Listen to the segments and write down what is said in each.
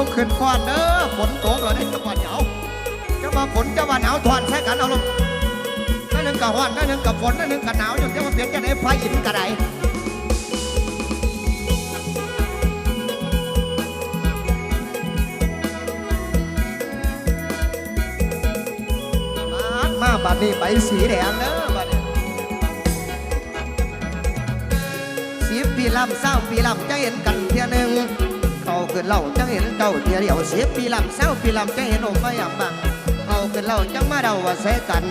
ลุกขึ้นก่อนเด้อฝนตกแล้วนี่จังหวัดเหนาจะมาฝนจะว่าหนาวถอนใช้กันเอาลงนั่นหนึ่งกับฮ้อนนั่นหนึ่งกับฝนนั่นหนึ่งกับหนาวอยู่จะมาเปลี่ยนจะได้ไฟอินกระไดมามาบัดนี้ไปสีแดงเด้อบัดนี้สิบปีลำเศร้าปีลำจะเห็นกันเทียหนึ่ง เขาขึ้นเล่าจะเห็นเจ้าเทียวเดียวสิบปีลำเศร้าปีลำจะเห็นอกไม่ยำบังเขาขึ้นเล่าจังมาเดาว่าเสกัน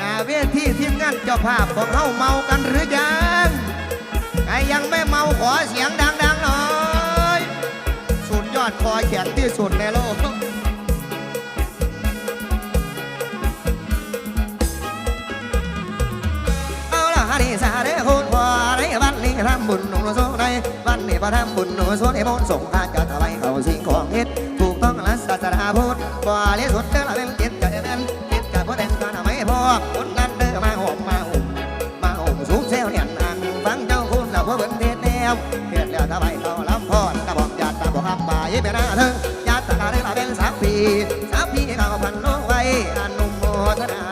นาเวทีทีมงานเจ้าภาพของเขาเมากันหรือยังใครยังไม่เมาขอเสียงดังๆหน่อยสุดยอดคอแข็งที่สุดในโลกเอาละฮันนี่สาเด้คุณพ่อในบ้านนี้ทำบุญหนุ่มโซ บ้านนี้พระทำบุญหนุ่มโซในมนต์ส่งข้าจะทำไมเขาสิ่งของเฮ็ดถูกต้องหลักศาสนาพุทธบ่เลี้ยสุดเด้อละเป็นเจ็ดจะเดินเจ็ดจะพ่อแต่งกันไม่พอคนนั้นเด้อมาหอมมาอุ่มมาอุ่มสูงเซลเนี่ยนางฟังเจ้าคุณแล้วพ่อเบิ่นเทศแนวเทศแล้วทำไมเขาลำพอดกระบอกญาติตาบอกคำบ่ายเป็นหน้าเธอญาติตาได้ละเป็นสามปีสามปีเขาพันน้องไว้อนุโมทนา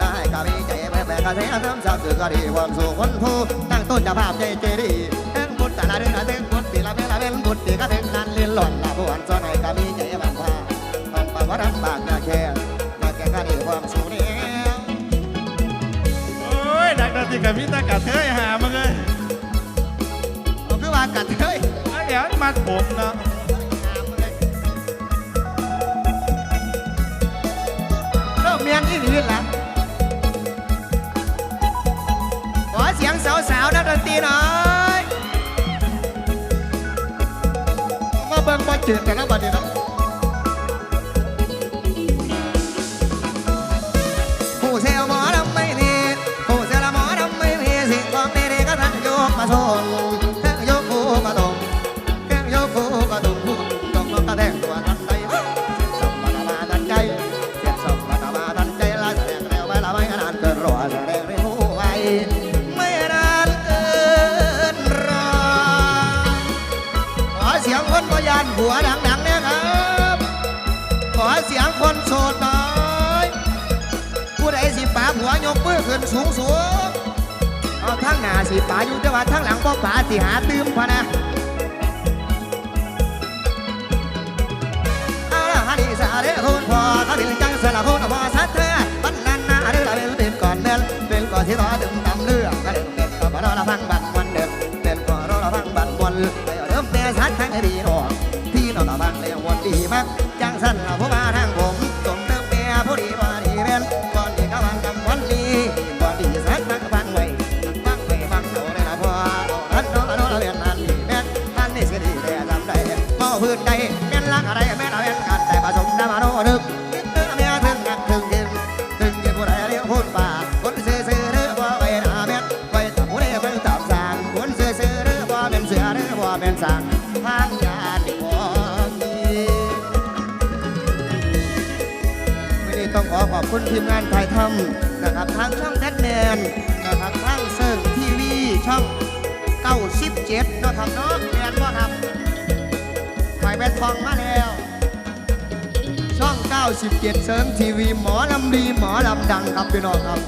ได้กะมีใจแม่แม่กระเสียน้ำสาบสื่อก็ดีความสุขคนผู้ตั้งต้นจะภาพใจเจดี ความสุขนี้โอ้ยดักดนตรีกับมิตรกัดเทยหามาเลยเอาคือว่ากันเฮ้ยไอ้เดี๋ยวมาผมเนาะเริ่มเมียนอีหลีละขอเสียงสาวๆนักดนตรีหน่อยมาเบิ่งมาจืดกันนะบัดนี้เนาะ กมือขึ้นสูงสูงเอาทั้งหน้าสีป่าอยู่แต่ว่าทั้งหลังบ่ป่าสีหาตื้มพะนะอาละฮันนี่สาเรคุณพ่อเขาเป็นจังสละคุณพ่อสัตเธอบันลันนาเรื่อละเป็นเป็นก่อนเดินเป็นก่อนที่ นึกเมียถึงนักถึงเย็นถึงเย็นผู้ใดเรียกพูดป่าคนเสือเสือเรือบ่ไปหาเม็ดไปตับผู้ใดเพิ่งตับสางคนเสือเสือเรือบ่เป็นเสือเรือบ่เป็นสางทางยานบ่ไม่ได้ต้องขอขอบคุณทีมงานถ่ายทำนะครับทางช่องแดนแมนนะครับทางเซิร์ฟทีวีช่องเก้าสิบเจ็ดนะครับเนาะ 97 เสริมทีวีหมอลำดีหมอลำดังครับพี่น้องครับ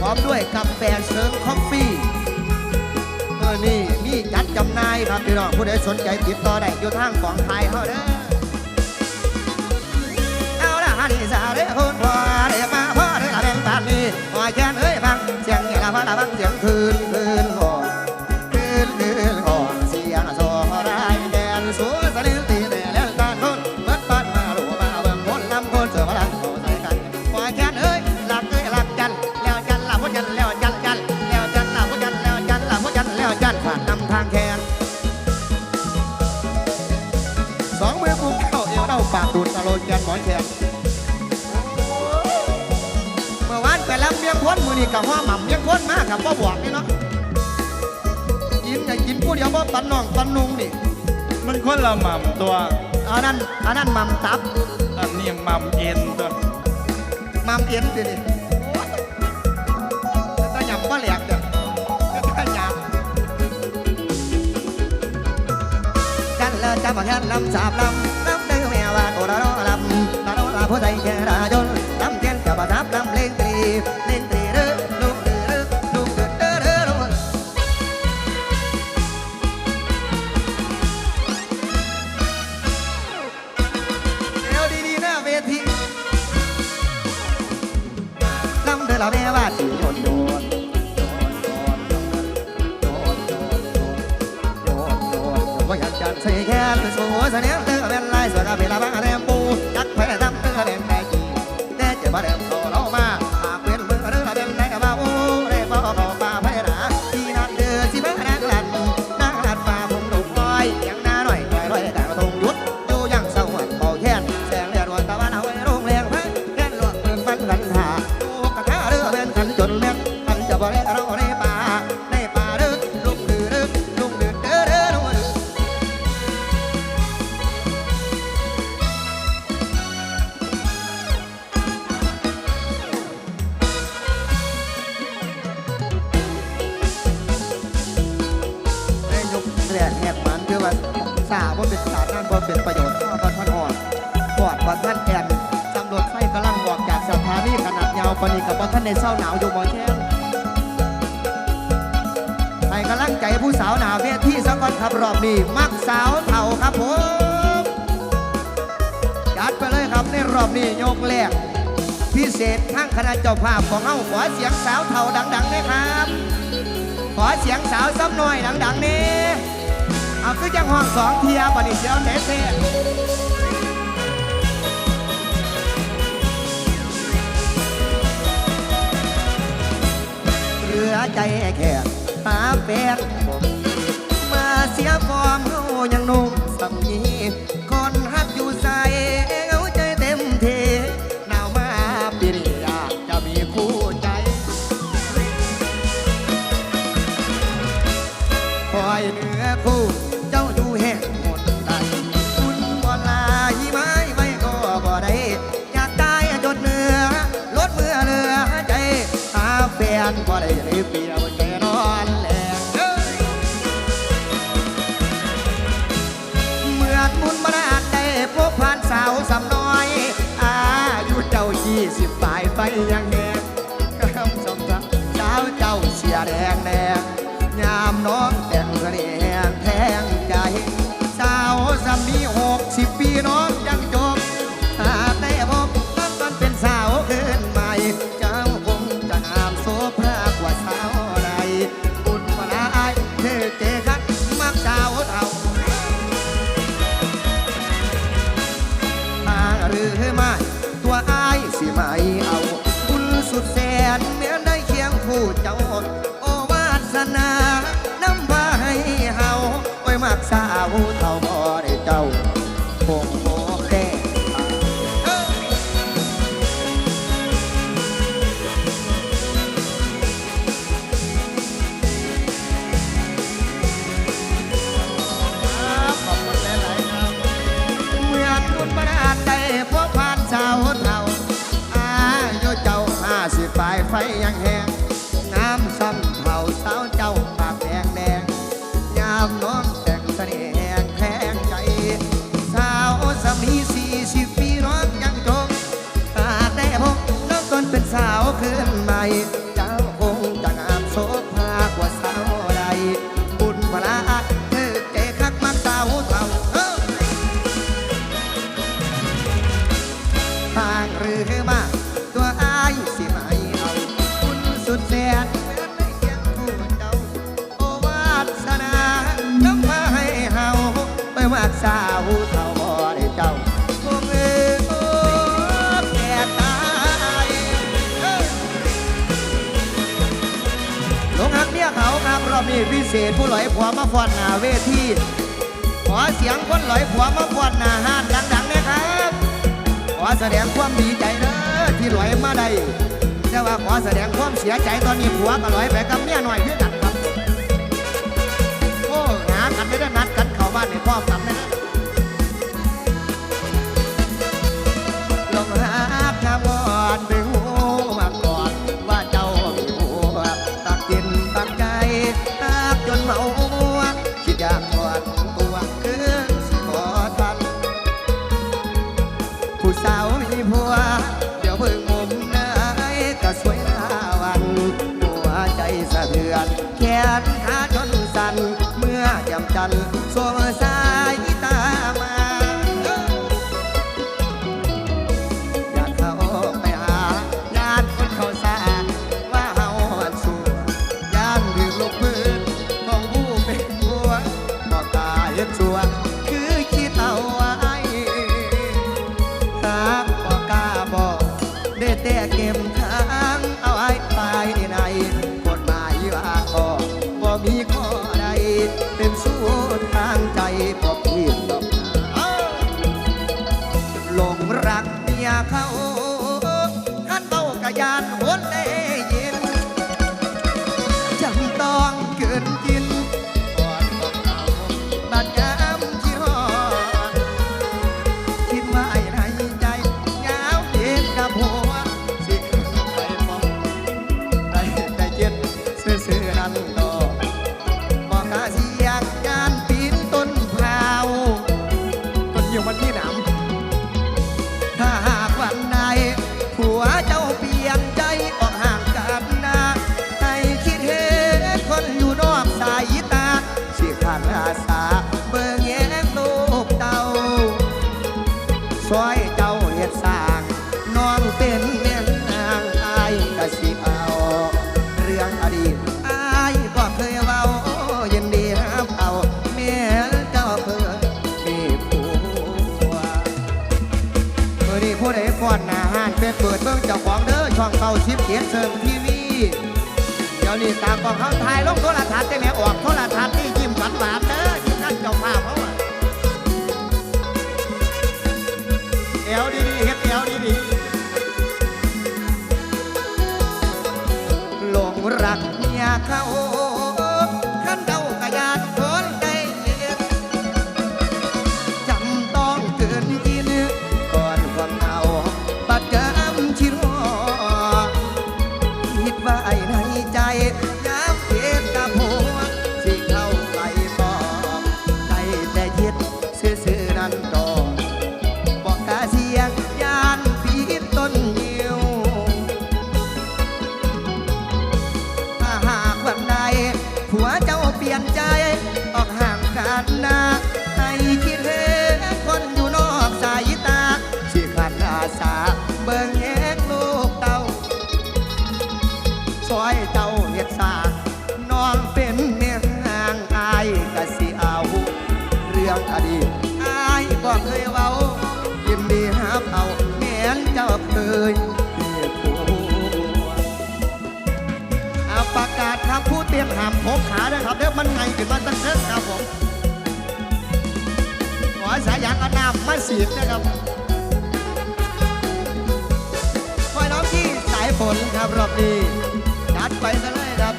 พร้อมด้วยกาแฟเสริมคอฟฟี่เออนี่มีจัดจำหน่ายครับพี่น้องผู้ใดสนใจติดต่อได้อยู่ทางของไทยเขาเด้อเอาละฮันนี่สาเด้อคุณพ่อเรียกมาพ่อเด้อละเป็นปานนี้หอยแค้นเอ้ยฟังเสียงนี่ละพ่อละฟังเสียงคืน ยังพ้นมือนี่กับว่าหม่ำยังพ้นมากกับพ่อบวกนี่เนาะกินไงกินผู้เดียวบ่ปันน้องปันนุงนี่มันคนละหม่ำตัวอันนั้นอันนั้นหม่ำตับอันนี้หม่ำเอ็นตัวหม่ำเอ็นสิดิตาหยำบ่แหลกเด้อตาหยำกันเลยจะมาแค่ลำจับลำลำดื้อแม่วานโอระโรลำระเรลาผู้ใจแค่ราจนลำเทียนกับบัทับลำเลงตรี คือสูสเนียงเตือเป็นลายสวนอาภิลาบังอาเทมปู บอดบัดท่านแอนตำรวจไฟกำลังบอกจากสถานีขนาดยาวปนีกับบัดท่านในเศร้าหนาวอยู่มอแทนใครกำลังใจผู้สาวหนาวเวทีสักวันครับรอบนี้มักสาวเท่าครับผมยัดไปเลยครับในรอบนี้ยกแรกพิเศษทั้งคณะเจ้าภาพของเอาขอเสียงสาวเท่าดังๆนะครับ ขอเสียงสาวซ้ำหน่อยดังๆนี้เอาคือจังห้องสองเทียบันนี้เสียวเทเท เหลือใจแค่หาแฟนผมาเสียฟอร์มเฮายังนุ่มสัำนีคนหักอยู่ใสเอาใจเต็มเทหนาวมาปีนี้อยากจะมีคู่ใจคอยเหนือคู่ nome. I. วิเศษผู้ลอยผัวมาฟอนหน้าเวทีขอเสียงคนลอยผัวมาฟอนหน้าห้านดังๆนะครับ ขอแสดงความดีใจเด้อที่ลอยมาได้แต่ว่าขอแสดงความเสียใจตอนนี้ผัวก็ลอยไปกับเมียหน่อยเพื่อกัน เป็ดเปิดเบิ่งเจ้าของเด้อช่องเก่าชิปเขียนเสริมทีวีเดี๋ยวนี้ตากองเขาถ่ายลงโทรทัศน์ได้ไหมออกโทรทัศน์นี่ยิ้มหวานหวานเด้อยิ้มนั่นเจ้าภาพเขาอะเอวดีๆเฮ็ดเอวดีๆหลงรักเมียเขา ผัวเจ้าเปลี่ยนใจ ออกห่างกันนะ นะครับเดี๋ยวมันไงขึ้นมาตั้งเด็กครับผมขอสายยางอันนามมาสีดนะครับคอยน้องที่สายฝนครับรอบนี้จัดไปซะเลยครับ